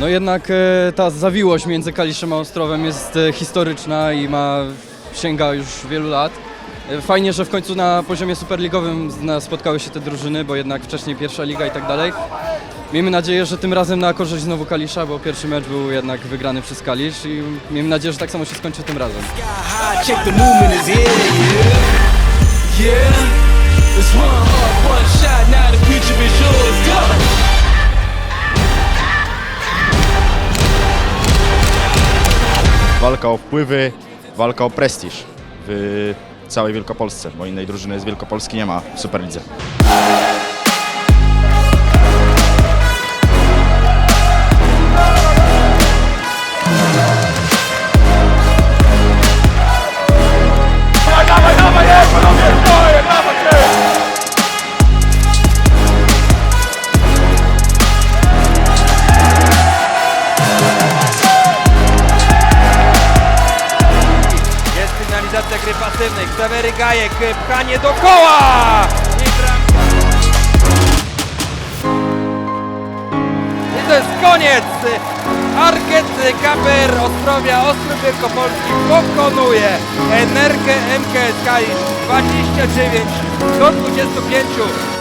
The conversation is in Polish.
No jednak e, ta zawiłość między Kaliszem a Ostrowem jest e, historyczna i ma sięga już wielu lat. E, Fajnie, że w końcu na poziomie superligowym spotkały się te drużyny, bo jednak wcześniej pierwsza liga i tak dalej. Miejmy nadzieję, że tym razem na korzyść znowu Kalisza, bo pierwszy mecz był jednak wygrany przez Kalisz i miejmy nadzieję, że tak samo się skończy tym razem. Walka o wpływy, walka o prestiż w całej Wielkopolsce, bo innej drużyny z Wielkopolski nie ma w Superlidze. Jest finalizacja gry pasywnej. Ksawery Gajek, pchanie do koła! I to jest koniec! Arget Kaper Ostrowia Ostrów Wielkopolski pokonuje Energię MKS Kalisz 29 do 25.